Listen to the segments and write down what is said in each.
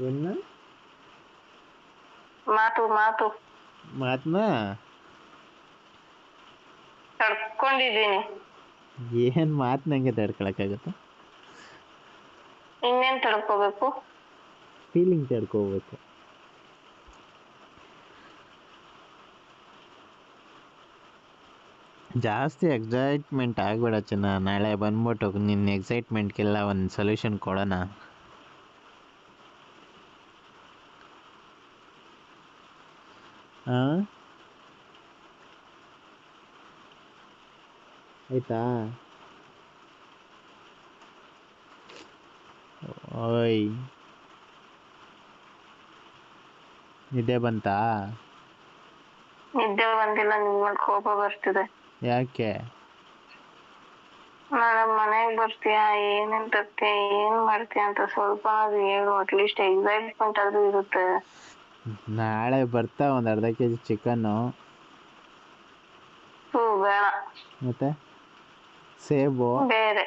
ಏನು ಮಾತು ಮಾತು ಮಾತನ್ನ ತಡ್ಕೊಂಡಿದ್ದೀನಿ ಏನು ಮಾತು ನಂಗೆ ತಡ್ಕೊಳಕ್ಕಾಗತ್ತೆ ಇನ್ನೇನ್ ತಡ್ಕೋಬೇಕು ಫೀಲಿಂಗ್ ತಡ್ಕೋಬೇಕು ಜಾಸ್ತಿ ಎಕ್ಸೈಟ್ಮೆಂಟ್ ಆಗಬೇಡ ಚೆನ್ನ. ನಾಳೆ ಬಂದ್ಬಿಟ್ಟು ನಿನ್ನ ಎಕ್ಸೈಟ್ಮೆಂಟ್ಗೆಲ್ಲ ಒಂದು ಸೊಲ್ಯೂಷನ್ ಕೊಡೋಣ. ಹಾಂ? ಆಯ್ತಾ? ಓಯ್. ನಿದ್ದೆ ಬಂತಾ? ನಿದ್ದೆ ಬಂದಿಲ್ಲ ನಿಮ್ಮ ಮೇಲೆ ಕೋಪ ಬರ್ತಿದೆ. ಯಾಕೆ? ನಾನು ಮನೆಗೆ ಬರ್ತೀಯಾ ಏನೇನ್ ತರ್ತೀಯ ಏನ್ ಮಾಡ್ತೀಯ ಅಂತ ಸ್ವಲ್ಪ ಅದು ಹೇಳು ಅಟ್ಲೀಸ್ಟ್ ಎಕ್ಸೈಟ್ಮೆಂಟ್ ಆದ್ರೂ ಇರುತ್ತೆ. ನಾಳೆ ಬರ್ತಾ ಒಂದು ಅರ್ಧ ಕೆ ಜಿ ಚಿಕನ್ನು ಹ್ಞೂ ಬೇಡ. ಮತ್ತೆ? ಸೇಬು. ಬೇರೆ.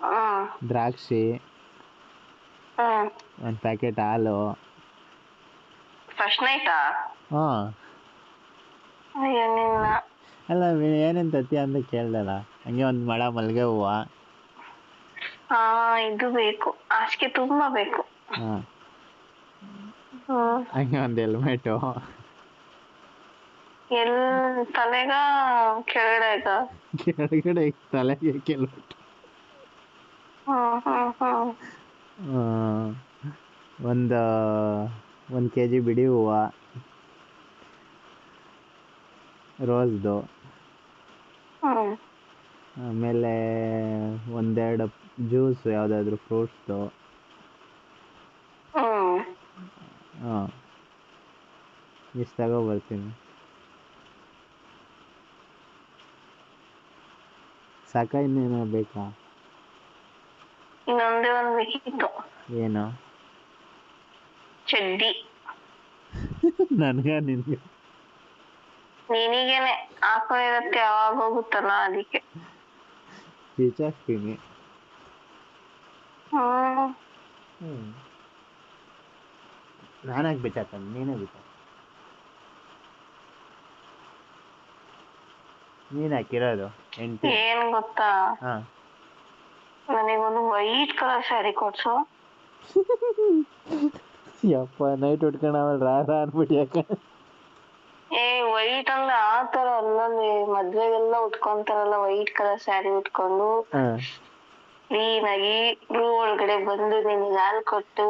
ಹ್ಮ್. ದ್ರಾಕ್ಷಿ. ಹ್ಮ್. ಒಂದು ಪ್ಯಾಕೆಟ್ ಹಾಲು. ಫಸ್ಟ್ ನೈಟಾ ಹಾಂ. ಅಯ್ಯೋ ನಿನ್ನ. ಅಲ್ಲ ಏನೇನ್ ತತ್ತಿ ಅಂತ ಕೇಳ್ದಲ್ಲ? ಹಂಗೆ ಒಂದು ಮಳ ಮಲ್ಲಿಗೆ ಹೂವು. ಹಾ ಇದು ಬೇಕು. ಹಾಸಿಗೆ ತುಂಬಾ ಬೇಕು. ಹಾಂ. ಹ್ಮ್ ಹಂಗೆ ಒಂದು ಹೆಲ್ಮೆಟು. ಎಲ್ ತಲೆಗ ಕೆಳಗಡೆ ತಲೆಗೆ ಕೆಲವು ಹ್ಮ್ ಹ್ಮ್ ಹ್ಮ್ ಒಂದು ಒಂದು ಕೆ ಜಿ ಬಿಡಿ ಹೂವು. ರೋಸ್ದು. ಆಮೇಲೆ ಒಂದೆರಡು ಜ್ಯೂಸ್ ಯಾವುದಾದ್ರೂ ಫ್ರೂಟ್ಸ್ದು ಹ್ಮ್ ಹಾಂ. ಇಷ್ಟು ತಗೊಬರ್ತೀನಿ ಸಾಕ ಇನ್ನೇನೋ ಬೇಕಾ? ಇನ್ನೊಂದೇ ಒಂದ್ ಬೇಕಿತ್ತು ಏನು? ಚಡ್ಡಿ. ನನಗೆ ನಿನಗೆ? ನಿನಗೇನೆ. ಹಾಕೊಂಡಿರತ್ತೆ ಯಾವಾಗ ಹೋಗುತ್ತಲ್ಲ ಅದಕ್ಕೆ. ಬಿಚ್ಚಾಕ್ತೀನಿ ಹ್ಮ್. ನಾನಾಗಿ ಬಿಚ್ಚಾಕಲ್ಲ ನೀನೇ ಬಿಟ್ಟ ನೀನ್ ಹಾಕಿರೋದು ಎಂಟು ಏನ್ ಗೊತ್ತಾ? ಹಾಂ. ನನಗೊಂದು ವೈಟ್ ಕಲರ್ ಸ್ಯಾರಿ ಕೊಡ್ಸು. ಯಪ್ಪ ನೈಟ್ ಉಟ್ಕೊಂಡ ಆಮೇಲೆ ರಾಧ ಅನ್ಬಿಟ್ಟು ಯಾಕೆ? ಏ ವೈಟ್ ಅಂದ್ರೆ ಆ ತರ ಅಲ್ಲಲ್ಲಿ ಮದ್ವೆಗೆಲ್ಲ ಉಟ್ಕೊಂತಾರಲ್ಲ ವೈಟ್ ಕಲರ್ ಸ್ಯಾರಿ ಉಟ್ಕೊಂಡು. ಕ್ಲೀನ್ ಆಗಿ ಬ್ಲೂ ಒಳಗಡೆ ಬಂದು ನಿನಗೆ ಹಾಲು ಕೊಟ್ಟು.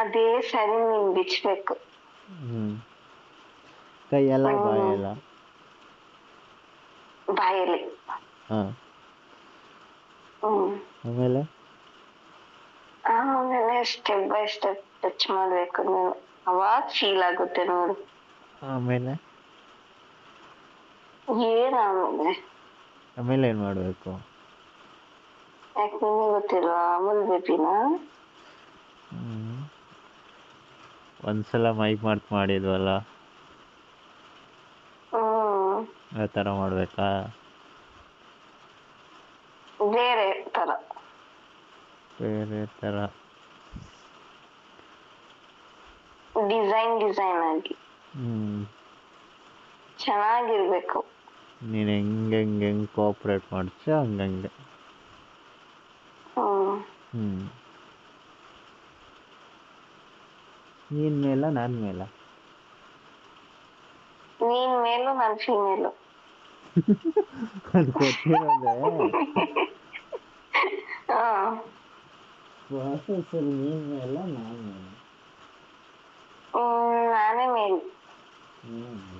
ಅದೇ ಸರಿ ನೀನ್ ಬಿಚ್ಬೇಕು. ಹ್ಞೂ ಕೈಯೆಲ್ಲ. ಬಾಯೆಲ್ಲ? ಬಾಯಲ್ಲಿ. ಆಮೇಲೆ? ಆಮೇಲೆ ಸ್ಟೆಪ್ ಬೈ ಸ್ಟೆಪ್ ಟಚ್ ಮಾಡ್ಬೇಕು ನೀನು. ಅವಾಗ ಫೀಲ್ ಆಗುತ್ತೆ ನೋಡು. ಆಮೇಲೆ? ಏನ್ ಆಮೇಲೆ ಆಮೇಲೆ ಏನ್ ಮಾಡಬೇಕು? ಯಾಕೆ ನಿಮಗೆ ಗೊತ್ತಿಲ್ವಾ? ಅಮೂಲ್ ಬೇಬಿನ ಒಂದ್ಸಲ ಮೈಕ್ ಮಾರ್ಕ್ ಮಾಡಿದ್ವಲ್ಲ? ಆ ಥರ ಮಾಡಬೇಕಾ? ಬೇರೆ ತರ. ಬೇರೆ ತರ. ಡಿಸೈನ್ ಡಿಸೈನ್ ಆಗಿ. ಹ್ಮ್. ಚೆನ್ನಾಗಿರ್ಬೇಕು. ನೀನು ಹೆಂಗೆ ಹೆಂಗೆ ಹೆಂಗೆ ಕೋಪ್ರೇಟ್ ಮಾಡ್ತೀಯ ಹಂಗಂಗೆ. ಹ್ಮ್. ಹ್ಞೂ ನೀನು ಮೇಲ ನಾನು ಮೇಲ? ನೀನ್ ಮೇಲು ನಾನ್ ಫೀಮೇಲು. ಅದು ಗೊತ್ತಿರೋದೆ? ಹಾ. ನೀನ್ ಮೇಲ ನಾನು ಮೇಲ. ನಾನೇ ಮೇಲು. ನೀನು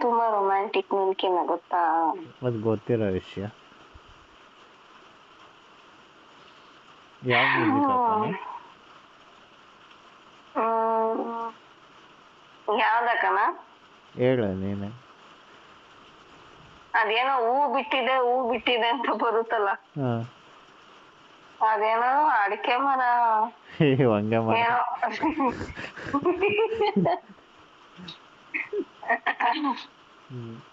ತುಂಬಾ ರೊಮ್ಯಾಂಟಿಕ್ ನಿನ್ಕಿನ್ನ ಗೊತ್ತಾ? ಅದು ಗೊತ್ತಿರೋ ವಿಷಯ. ಯಾವ ಮ್ಯೂಸಿಕ್ ಹಾಕೋಣ ಹ್ಮ್. ಹೇಳು ನೀನೆ. ಅದೇನೋ ಹೂ ಬಿಟ್ಟಿದೆ ಹೂ ಬಿಟ್ಟಿದೆ ಅಂತ ಬರುತ್ತಲ್ಲ. ಅದೇನೋ ಅಡಿಕೆ ಮರ. ಹಂಗೆ ಮರ ಏನೋ. ಹ್ಞೂ